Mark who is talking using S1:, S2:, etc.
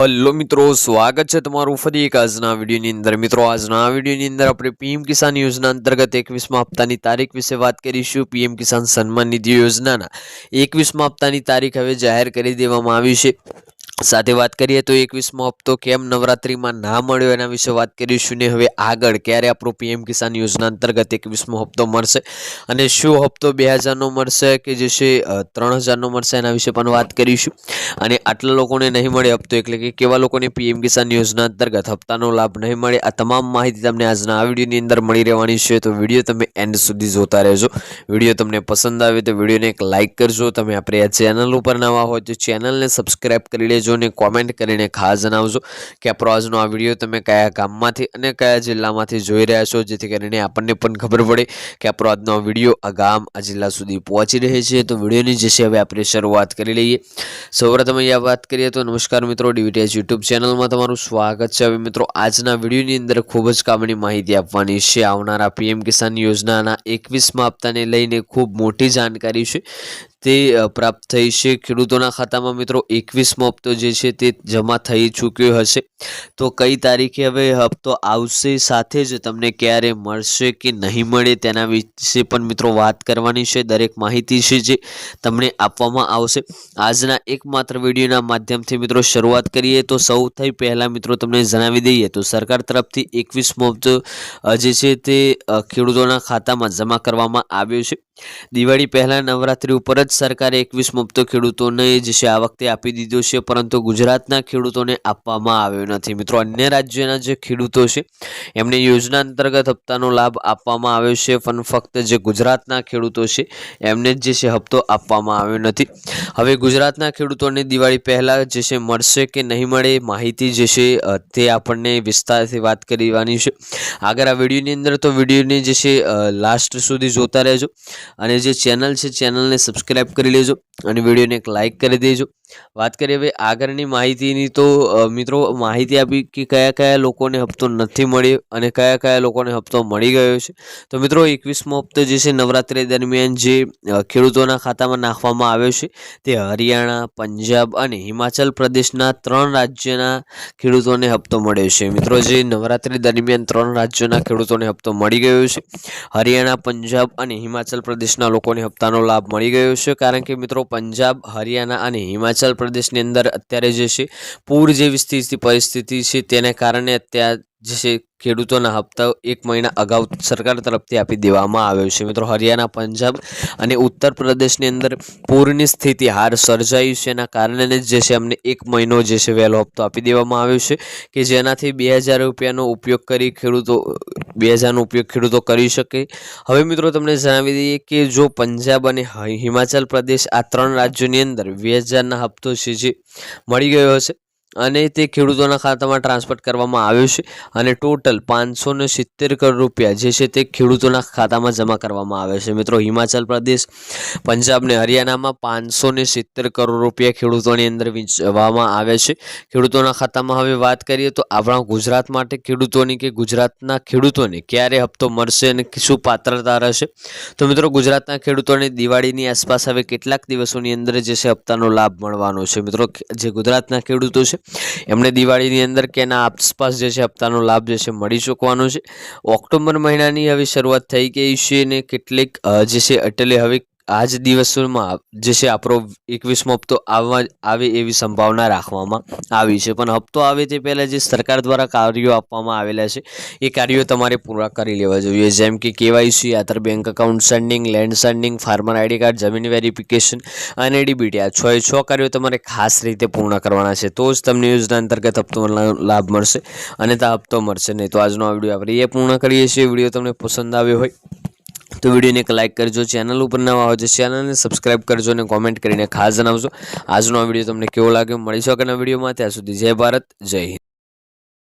S1: Hello મિત્રો, સ્વાગત છે તમારું ફરી એક આજના વિડીયોની અંદર. મિત્રો, આજના વિડીયોની અંદર આપણે પીએમ કિસાન યોજના અંતર્ગત એકવીસમા હપ્તાની તારીખ વિશે વાત કરીશું. પીએમ કિસાન સન્માન નિધિ યોજનાના એકવીસમા હપ્તાની તારીખ હવે જાહેર કરી દેવામાં આવી છે. સાથે વાત કરીએ તો એકવીસમો હપ્તો કેમ નવરાત્રિમાં ના મળ્યો એના વિશે વાત કરીશું ને હવે આગળ ક્યારે આપણો પીએમ કિસાન યોજના અંતર્ગત એકવીસમો હપ્તો મળશે અને શું હપ્તો બે હજારનો મળશે કે જે છે ત્રણ હજારનો મળશે એના વિશે પણ વાત કરીશું. અને આટલા લોકોને નહીં મળે હપ્તો એટલે કે કેવા લોકોને પીએમ કિસાન યોજના અંતર્ગત હપ્તાનો લાભ નહીં મળે આ તમામ માહિતી તમને આજના આ વિડીયોની અંદર મળી રહેવાની છે. તો વીડિયો તમે એન્ડ સુધી જોતા રહેજો. વીડિયો તમને પસંદ આવે તો વિડીયોને એક લાઇક કરજો. તમે આપણે આ ચેનલ ઉપર નવા હોય તો ચેનલને સબસ્ક્રાઇબ કરી લેજો. અને કોમેન્ટ કરીને ખાસ જણાવજો કે આપણો આજનો આ વીડિયો તમે કયા ગામમાંથી અને કયા જિલ્લામાંથી જોઈ રહ્યા છો? જેથી કરીને આપણને પણ ખબર પડે કે આ વીડિયો આ ગામ, આ જિલ્લા સુધી પહોંચી રહે છે. તો વિડીયોની જે છે, હવે આપણે શરૂઆત કરી લઈએ. સૌપ્રથમ અહીંયા વાત કરીએ તો નમસ્કાર મિત્રો ડીવીટીએચ યુટ્યુબ ચેનલમાં તમારું સ્વાગત છે. હવે મિત્રો, આજના વિડીયોની અંદર ખૂબ જ કામની માહિતી આપવાની છે આવનારા પીએમ કિસાન યોજનાના એકવીસમાં હપ્તાને લઈને ખૂબ મોટી જાણકારી છે. તે પ્રાપ્ત થઈ છે. ખેડૂતોના ખાતામાં મિત્રો એકવીસમો હપ્તો જે છે તે જમા થઈ ચૂક્યો હશે. તો કઈ તારીખે હવે હપ્તો આવશે? સાથે જ તમને ક્યારે મળશે કે નહીં મળે તેના વિશે પણ મિત્રો વાત કરવાની છે. દરેક માહિતી છે જે તમને આપવામાં આવશે. આજના એકમાત્ર વિડીયોના માધ્યમથી મિત્રો શરૂઆત કરીએ. તો સૌથી પહેલાં મિત્રો તમને જણાવી દઈએ તો સરકાર તરફથી એકવીસમો હપ્તો જે છે તે ખેડૂતોના ખાતામાં જમા કરવામાં આવ્યો છે. દિવાળી પહેલાં નવરાત્રી ઉપર જ સરકારે એકવીસ હપ્તો ખેડૂતોને જે છે આ વખતે આપી દીધો છે, પરંતુ ગુજરાતના ખેડૂતોને આપવામાં આવ્યો નથી. મિત્રો, અન્ય રાજ્યના જે ખેડૂતો છે, એમને યોજના અંતર્ગત હપ્તાનો લાભ આપવામાં આવ્યો છે, પણ ફક્ત જે ગુજરાતના ખેડૂતો છે, એમને જ જે છે હપ્તો આપવામાં આવ્યો નથી. હવે ગુજરાતના ખેડૂતોને દિવાળી પહેલાં જે છે, મળશે કે નહીં મળે માહિતી જે છે તે આપણને વિસ્તારથી વાત કરવાની છે. આગળ આ વિડીયોની અંદર તો વિડીયોને જે છે લાસ્ટ સુધી જોતા રહેજો. અને જે ચેનલ છે, ચેનલને સબસ્ક્રાઈબ કરી લેજો અને વિડીયોને એક લાઇક કરી દેજો. વાત કરીએ હવે આગળની માહિતીની તો મિત્રો માહિતી આપી કે કયા કયા લોકોને હપ્તો નથી મળ્યો અને કયા કયા લોકોને હપ્તો મળી ગયો છે. તો મિત્રો એકવીસમો હપ્તો જે છે નવરાત્રિ દરમિયાન જે ખેડૂતોના ખાતામાં નાખવામાં આવ્યો છે તે હરિયાણા, પંજાબ અને હિમાચલ પ્રદેશના ત્રણ રાજ્યના ખેડૂતોને હપ્તો મળ્યો છે. મિત્રો જે નવરાત્રિ દરમિયાન ત્રણ રાજ્યોના ખેડૂતોને હપ્તો મળી ગયો છે. હરિયાણા, પંજાબ અને હિમાચલ પ્રદેશના લોકોને હપ્તાનો લાભ મળી ગયો છે. કારણ કે મિત્રો પંજાબ, હરિયાણા અને હિમાચલ પ્રદેશની અંદર અત્યારે જે છે પૂર જેવી સ્થિતિ પરિસ્થિતિ છે તેને કારણે અત્યારે જે છે, ખેડૂતોના હપ્તાઓ એક મહિના અગાઉ સરકાર તરફથી આપી દેવામાં આવ્યો છે. મિત્રો, હરિયાણા, પંજાબ અને ઉત્તર પ્રદેશની અંદર પૂરની સ્થિતિ હાર સર્જાઈ છે. એના કારણે જ છે, અમને એક મહિનો જે છે, વહેલો હપ્તો આપી દેવામાં આવ્યો છે કે જેનાથી બે હજાર રૂપિયાનો ઉપયોગ કરી ખેડૂતો, બે હજારનો ઉપયોગ ખેડૂતો કરી શકે. હવે મિત્રો, તમને જણાવી દઈએ કે જો પંજાબ અને હિમાચલ પ્રદેશ આ ત્રણ રાજ્યોની અંદર બે હજારના હપ્તો છે જે મળી ગયો હશે અને તે ખેડૂતોના ખાતામાં ટ્રાન્સફર કરવામાં આવ્યો છે. અને ટોટલ પાંચસો ને સિત્તેર કરોડ રૂપિયા જે છે તે ખેડૂતોના ખાતામાં જમા કરવામાં આવે છે. મિત્રો, હિમાચલ પ્રદેશ, પંજાબ ને હરિયાણામાં પાંચસો ને સિત્તેર કરોડ રૂપિયા ખેડૂતોની અંદર વીંચવામાં આવે છે. ખેડૂતોના ખાતામાં હવે વાત કરીએ તો આપણા ગુજરાત માટે ખેડૂતોની કે ગુજરાતના ખેડૂતોને ક્યારે હપ્તો મળશે અને શું પાત્રતા રહેશે? તો મિત્રો, ગુજરાતના ખેડૂતોને દિવાળીની આસપાસ હવે કેટલાક દિવસોની અંદર જે છે હપ્તાનો લાભ મળવાનો છે. મિત્રો, જે ગુજરાતના ખેડૂતો છે એમને દિવાળીની અંદર કે એના આસપાસ જે છે હપ્તાનો લાભ જે છે મળી શકવાનો છે. ઓક્ટોબર મહિનાની હવે શરૂઆત થઈ ગઈ છે અને કેટલીક જે છે, એટલે હવે આ જ દિવસોમાં જે છે આપણો એકવીસમો હપ્તો આવવા આવે એવી સંભાવના રાખવામાં આવી છે. પણ હપ્તો આવે તે પહેલાં જે સરકાર દ્વારા કાર્યો આપવામાં આવેલા છે, એ કાર્યો તમારે પૂરા કરી લેવા જોઈએ. જેમ કે KYC, Aadhaar bank account seeding, land seeding, farmer ID card, જમીન વેરિફિકેશન અને ડીબીટી. આ છ એ છ કાર્યો તમારે ખાસ રીતે પૂર્ણ કરવાના છે. તો જ તમને યોજના અંતર્ગત હપ્તો લાભ મળશે અને તા હપ્તો મળશે નહીં. તો આજનો આ વીડિયો આપણે એ પૂર્ણ કરીએ છીએ. વીડિયો તમને પસંદ આવ્યો હોય તો વિડીયોને એક લાઇક કરજો ચેનલ ઉપર નવા હોય તો ચેનલને સબસ્ક્રાઇબ કરજો અને કોમેન્ટ કરીને ખાસ જણાવજો. આજનો આ વીડિયો તમને કેવો લાગ્યો? મળીશું આગળના વિડીયોમાં. ત્યાં સુધી જય ભારત, જય હિન્દ.